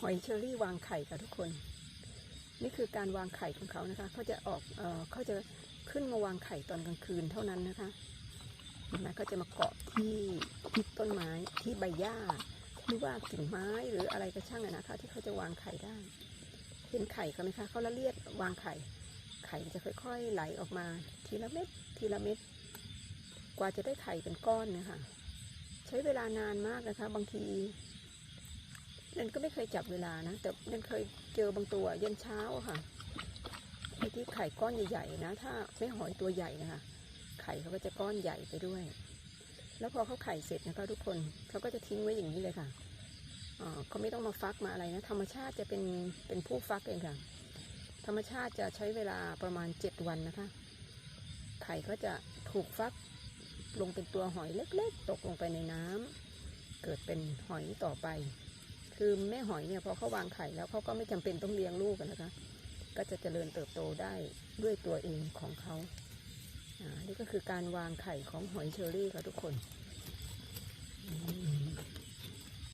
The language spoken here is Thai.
หอยเชอรี่วางไข่ค่ะทุกคน นี่คือการวางไข่ของเขานะคะเขาจะออกเออเขาจะขึ้นมาวางไข่ตอนกลางคืนเท่านั้นนะคะเห็นไหมเขาจะมาเกาะที่ที่ต้นไม้ที่ใบหญ้าหรือว่ากิ่งไม้หรืออะไรก็ช่างนะคะ ที่เขาจะวางไข่ได้ เห็นไข่เขาไหมคะเขาละเลียดวางไข่ไข่จะค่อยๆไหลออกมา ทีละเม็ดทีละเม็ดกว่าจะได้ไข่เป็นก้อนนะคะใช้เวลานานมากนะคะ บางที นั่นก็ไม่เคยจับเวลานะ แต่นันเคยเจอบางตัวย็นเช้าค่ะไอ้ที่ไข่ก้อนใหญ่ๆนะ ถ้าไม่หอยตัวใหญ่นะคะ ไข่เขาก็จะก้อนใหญ่ไปด้วย แล้วพอเขาไข่เสร็จนะคะทุกคนเขาก็จะทิ้งไว้อย่างนี้เลยค่ะเขาไม่ต้องมาฟักมาอะไรนะ ธรรมชาติจะเป็นเป็นผู้ฟักเองค่ะ ธรรมชาติจะใช้เวลาประมาณเจ็ดวันนะคะ ไข่ก็จะถูกฟักลงเป็นตัวหอยเล็กๆ ตกลงไปในน้ำเกิดเป็นหอยต่อไป คือแม่หอยเนี่ยพอเขาวางไข่แล้วเขาก็ไม่จำเป็นต้องเลี้ยงลูกนะคะ ก็จะเจริญเติบโตได้ด้วยตัวเองของเขาอ่านี่ก็คือการวางไข่ของหอยเชอรี่ค่ะทุกคน